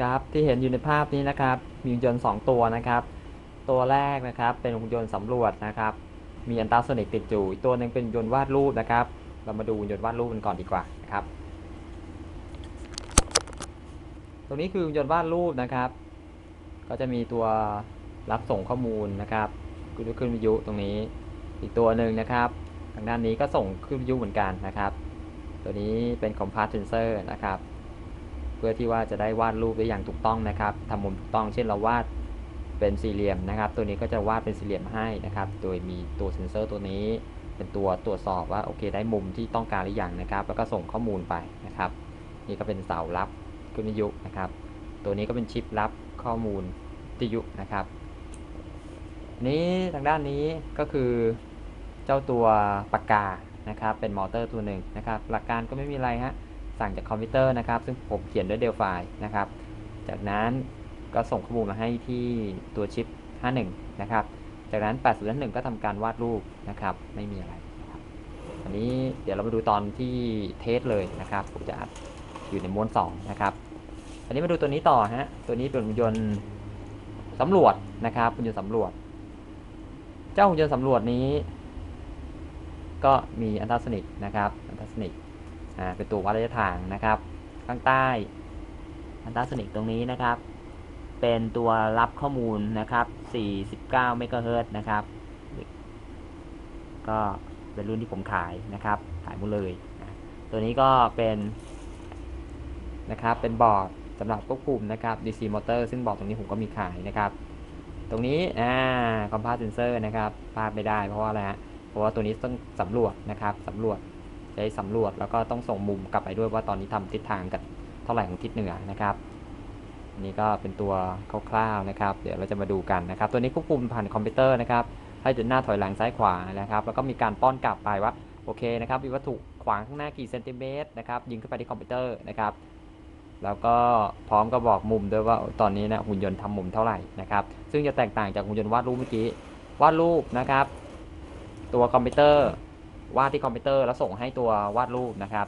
ครับที่เห็นอยู่ในภาพนี้นะครับ มีหุ่นยนต์ 2 ตัวนะครับ ตัวแรกนะครับเป็นหุ่นยนต์สำรวจนะครับ มีอันตราโซนิกติดอยู่อีกตัวหนึ่งเป็นหุ่นยนต์วาดรูปนะครับ เรามาดูหุ่นยนต์วาดรูปกันก่อนดีกว่านะครับ ตรงนี้คือหุ่นยนต์วาดรูปนะครับ ก็จะมีตัวรับส่งข้อมูลนะครับขึ้นขึ้นวิทยุตรงนี้ อีกตัวหนึ่งนะครับ ทางด้านนี้ก็ส่งขึ้นวิทยุเหมือนกันนะครับ ตัวนี้เป็น compass sensor นะครับ พื่อที่ว่าจะได้วาดรูปได้อย่างถูกต้องนะครับทำมุมถูกต้อง เช่นเราวาดเป็นสี่เหลี่ยมนะครับ ตัวนี้ก็จะวาดเป็นสี่เหลี่ยมให้นะครับ โดยมีตัวเซนเซอร์ตัวนี้ เป็นตัวตรวจสอบว่าโอเค ได้มุมที่ต้องการหรือยังนะครับ แล้วก็ส่งข้อมูลไปนะครับ นี่ก็เป็นเสารับขึ้นวิทยุนะครับ ตัวนี้ก็เป็นชิปรับข้อมูลวิทยุนะครับนนี้ทางด้านนี้ก็คือเจ้าตัวปากกานะครับ เป็นมอเตอร์ตัวหนึ่งนะครับ หลักการก็ไม่มีอะไรฮะ สั่งจากคอมพิวเตอร์นะครับ ซึ่งผมเขียนด้วยเดลไฟนะครับ จากนั้นก็ส่งข้อมูลมาให้ที่ตัวชิป 51 นะครับ จากนั้น 8001ก็ทำการวาดรูปนะครับ ไม่มีอะไรนะครับอันนี้เดี๋ยวเรามาดูตอนที่เทสเลยนะครับ ผมจะอัดอยู่ในม้วน 2 นะครับอันนี้มาดูตัวนี้ต่อฮะ ตัวนี้เป็นหุ่นยนต์สำรวจนะครับหุ่นยนต์สำรวจ เจ้าหุ่นยนต์สำรวจนี้ ก็มีอันตรานิกนะครับ อันตรานิก อ่าเป็นตัววัดระยะทางนะครับ ข้างใต้อันตราโซนิกตรงนี้นะครับ เป็นตัวรับข้อมูลนะครับ 49 เมกะเฮิรต์นะครับ ก็เป็นรุ่นที่ผมขายนะครับ ขายหมดเลย ตัวนี้ก็เป็นนะครับ เป็นบอร์ดสำหรับควบคุมนะครับ DC motor ซึ่งบอร์ดตรงนี้ผมก็มีขายนะครับ ตรงนี้อ่า compass sensor นะครับพลาดไม่ได้เพราะว่าอะไรฮะ เพราะว่าตัวนี้ต้องสำรวจนะครับสำรวจ ใช้สำรวจแล้วก็ต้องส่งมุมกลับไปด้วยว่าตอนนี้ทำทิศทางกันเท่าไหร่ของทิศเหนือนะครับอันนี้ก็เป็นตัวคร่าวๆนะครับ เดี๋ยวเราจะมาดูกันนะครับ ตัวนี้ควบคุมผ่านคอมพิวเตอร์นะครับ ให้เดินหน้าถอยหลังซ้ายขวานะครับ แล้วก็มีการป้อนกลับไปว่าโอเคนะครับมีวัตถุขวางข้างหน้ากี่เซนติเมตรนะครับยิงเข้าไปที่คอมพิวเตอร์นะครับแล้วก็พร้อมก็บอกมุมด้วยว่าตอนนี้นะหุ่นยนต์ทำมุมเท่าไหร่นะครับซึ่งจะแตกต่างจากหุ่นยนต์วาดรูปเมื่อกี้วาดรูปนะครับ ตัวคอมพิวเตอร์ วาดที่คอมพิวเตอร์แล้วส่งให้ตัววาดรูปนะครับ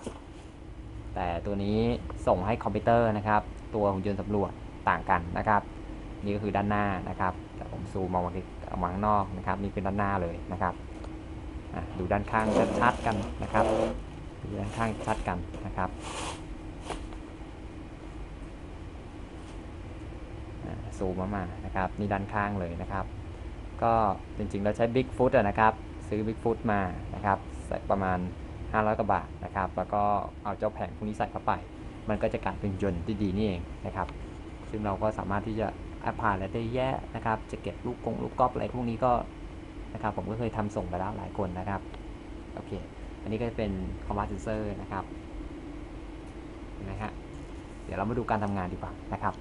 แต่ตัวนี้ส่งให้คอมพิวเตอร์นะครับ ตัวหุ่นยนต์สำรวจต่างกันนะครับ นี่ก็คือด้านหน้านะครับแต่ผมซูมมองเอามาข้างนอกนะครับ นี่เป็นด้านหน้าเลยนะครับดูด้านข้างชัดๆกันนะครับดูด้านข้างชัดกันนะครับซูมมามานะครับนี่ด้านข้างเลยนะครับ ก็จริงๆเราใช้ Big Foot อะนะครับ ซื้อ Big Foot มานะครับ ประมาณ 500กว่าบาทนะครับ แล้วก็เอาเจ้าแผงพวกนี้ใส่เข้าไป มันก็จะกลายเป็นยนต์ที่ดีนี่เองนะครับ ซึ่งเราก็สามารถที่จะแอปพลายอะได้แย่นะครับ จะเก็บลูกกงลูกกอล์ฟอะไรพวกนี้ก็นะครับ ผมก็เคยทำส่งไปแล้วหลายคนนะครับ โอเค อันนี้ก็จะเป็น Command Sensor นะครับนไหมฮะเดี๋ยวเรามาดูการทำงานดีกว่านะครับ